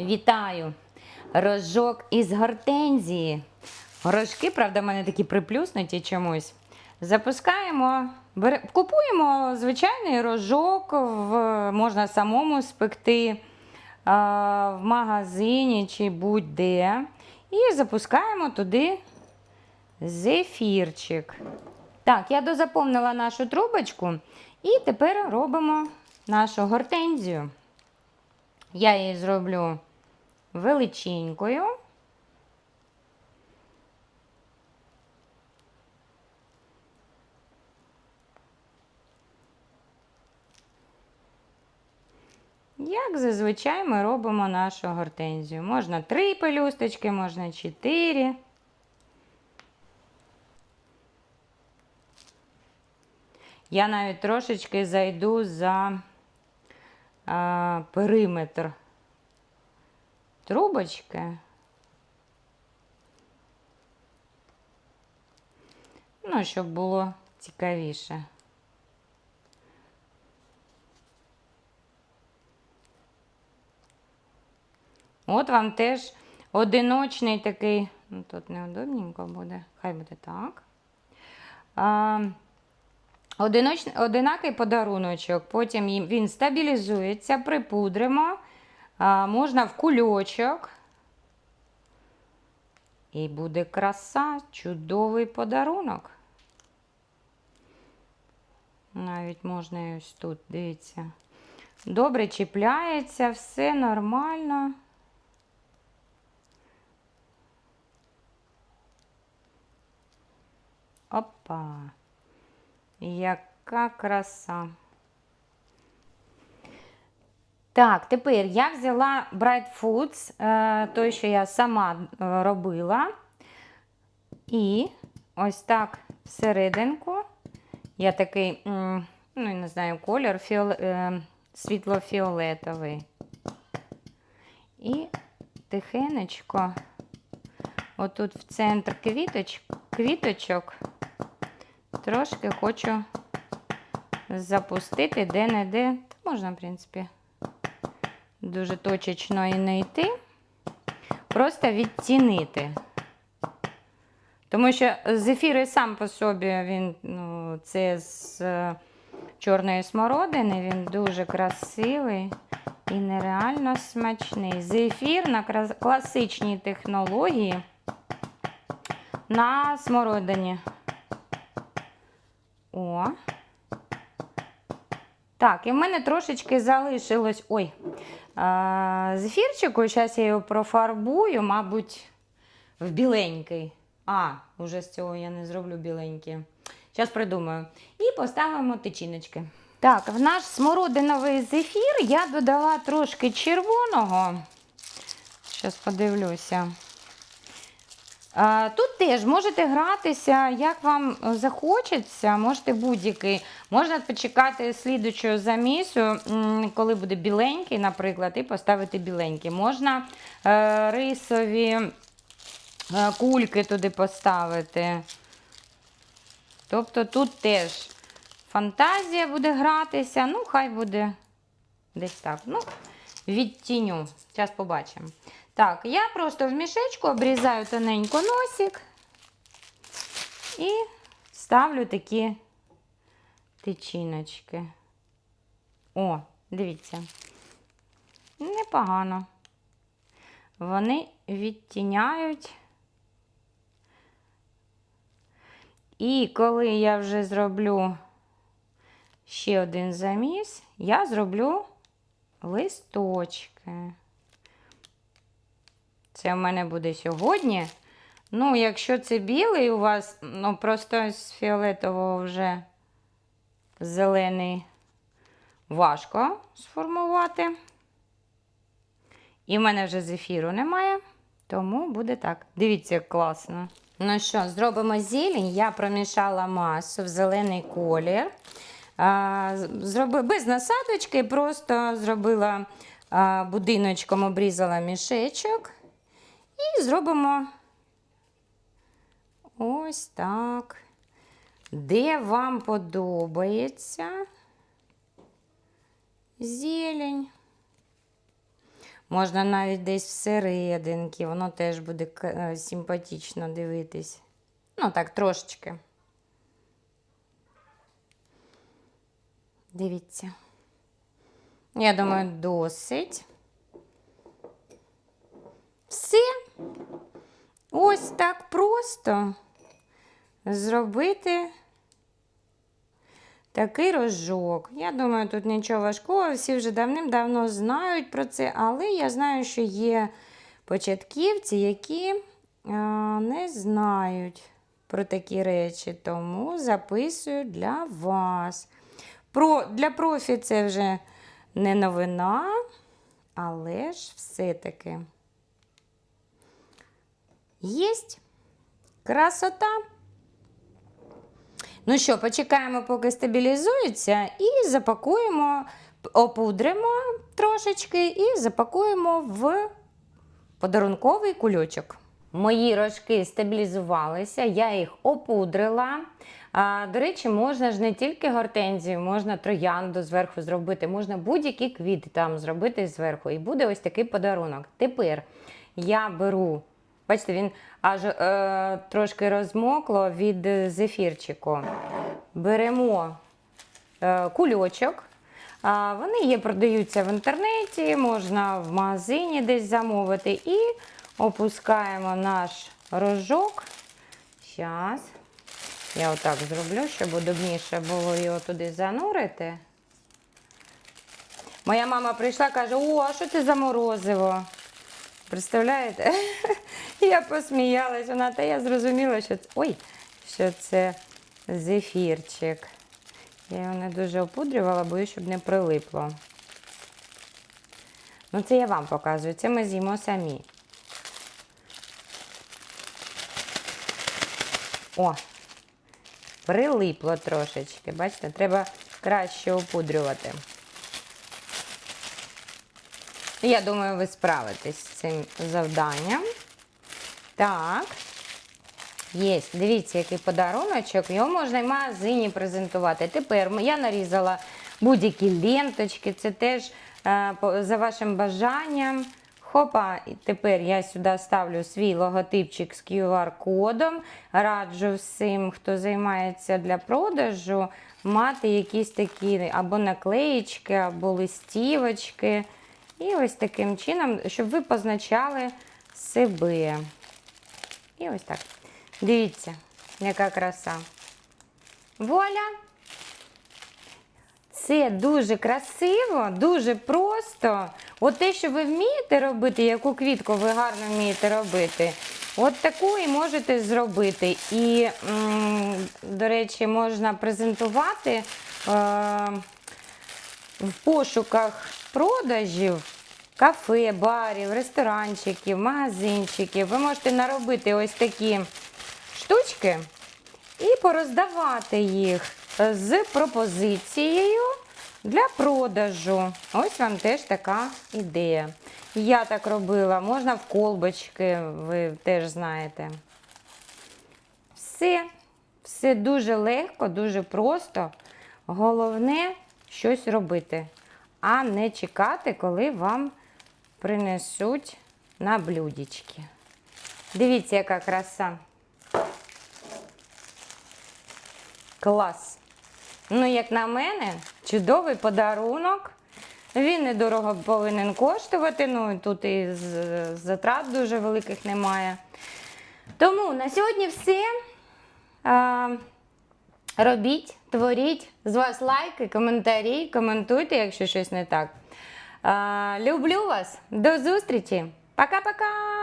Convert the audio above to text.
Вітаю! Рожок із гортензії. Горошки, правда, в мене такі приплюснуті чомусь. Запускаємо, бере- купуємо звичайний рожок, в, можна самому спекти а, в магазині чи будь-де. І запускаємо туди зефірчик. Так, я дозаповнила нашу трубочку і тепер робимо нашу гортензію. Я її зроблю величенькою. Як зазвичай ми робимо нашу гортензію. Можна три пелюсточки, можна чотири. Я навіть трошечки зайду за а, периметр трубочки. Ну, щоб було цікавіше. От вам теж одиночний такий, ну тут неудобненько буде, хай буде так. А, одиночний, одинакий подаруночок, потім він стабілізується, припудримо, можна в кульочок. І буде краса, чудовий подарунок. Навіть можна ось тут, дивіться. Добре чіпляється, все нормально. Опа. Яка краса. Так, тепер я взяла Bright Foods, е, той, що я сама е, робила. І ось так всерединку. Я такий, ну, не знаю, колір фіол, е, світло-фіолетовий. І тихенечко, отут в центр квіточ, квіточок, трошки хочу запустити де-не-де. Можна, в принципі, дуже точечно і не йти. Просто відтінити. Тому що зефір і сам по собі він ну, це з е, чорної смородини, він дуже красивий і нереально смачний. Зефір на класичній технології на смородині. О. Так, і в мене трошечки залишилось. Ой, зефірчику. Зараз я його профарбую, мабуть, в біленький. А, вже з цього я не зроблю біленький. Зараз придумаю. І поставимо тичиночки. Так, в наш смородиновий зефір я додала трошки червоного. Зараз подивлюся. Тут теж можете гратися, як вам захочеться, можете будь-який. Можна почекати слідучого замісу, коли буде біленький, наприклад, і поставити біленький. Можна е, рисові е, кульки туди поставити. Тобто тут теж фантазія буде гратися, ну, хай буде десь так. Ну, відтіню. Зараз побачимо. Так, я просто в мішечку обрізаю тоненько носик і ставлю такі тичиночки. О, дивіться. Непогано. Вони відтіняють. І коли я вже зроблю ще один заміс, я зроблю листочки. Це в мене буде сьогодні. Ну, якщо це білий у вас, ну просто з фіолетового вже зелений важко сформувати. І в мене вже зефіру немає, тому буде так. Дивіться, як класно. Ну що, зробимо зелень. Я промішала масу в зелений колір. Зроби, без насадочки, просто зробила будиночком, обрізала мішечок. І зробимо ось так. Де вам подобається зелень. Можна навіть десь всерединки, воно теж буде е, симпатично дивитись. Ну, так, трошечки. Дивіться. Я думаю, досить. Все. Ось так просто зробити такий рожок. Я думаю, тут нічого важкого, всі вже давним-давно знають про це, але я знаю, що є початківці, які е, не знають про такі речі, тому записую для вас. Про, для профі це вже не новина, але ж все-таки єсть красота. Ну що, почекаємо, поки стабілізується, і запакуємо, опудримо трошечки і запакуємо в подарунковий кульочок. Мої рожки стабілізувалися, я їх опудрила. А, до речі, можна ж не тільки гортензію, можна троянду зверху зробити, можна будь-які квіти там зробити зверху. І буде ось такий подарунок. Тепер я беру, бачите, він аж е, трошки розмокло від е, зефірчику. Беремо е, кульочок. А, Вони є, продаються в інтернеті, можна в магазині десь замовити. І опускаємо наш рожок. Зараз. Я отак зроблю, щоб удобніше було його туди занурити. Моя мама прийшла каже: О, а що це за морозиво? Представляєте? Я посміялась, вона, та я зрозуміла, що це. Ой, що це зефірчик. Я його не дуже опудрювала, бо щоб не прилипло. Ну, це я вам показую, це ми з'їмо самі. О, прилипло трошечки. Бачите, треба краще опудрювати. Я думаю, ви справитесь з цим завданням. Так. Є, дивіться, який подаруночок. Його можна в магазині презентувати. Тепер я нарізала будь-які ленточки, це теж е, за вашим бажанням. Хопа, і тепер я сюди ставлю свій логотипчик з QR-кодом. Раджу всім, хто займається для продажу, мати якісь такі або наклеїчки, або листівочки. І ось таким чином, щоб ви позначали себе. І ось так. Дивіться, яка краса. Вуаля! Це дуже красиво, дуже просто. От те, що ви вмієте робити, яку квітку ви гарно вмієте робити, от таку і можете зробити. І, до речі, можна презентувати е, в пошуках продажів кафе, барів, ресторанчиків, магазинчиків. Ви можете наробити ось такі штучки і пороздавати їх з пропозицією для продажу. Ось вам теж така ідея. Я так робила, можна в колбочки, ви теж знаєте. Все, все дуже легко, дуже просто. Головне щось робити, а не чекати, коли вам принесуть на блюдечки. Дивіться, яка краса. Клас. Ну, як на мене, чудовий подарунок. Він недорого повинен коштувати. Ну, тут і затрат дуже великих немає. Тому на сьогодні все. Робіть, творіть. З вас лайки, коментарі, коментуйте, якщо щось не так. Люблю вас. До зустрічі. Пока-пока.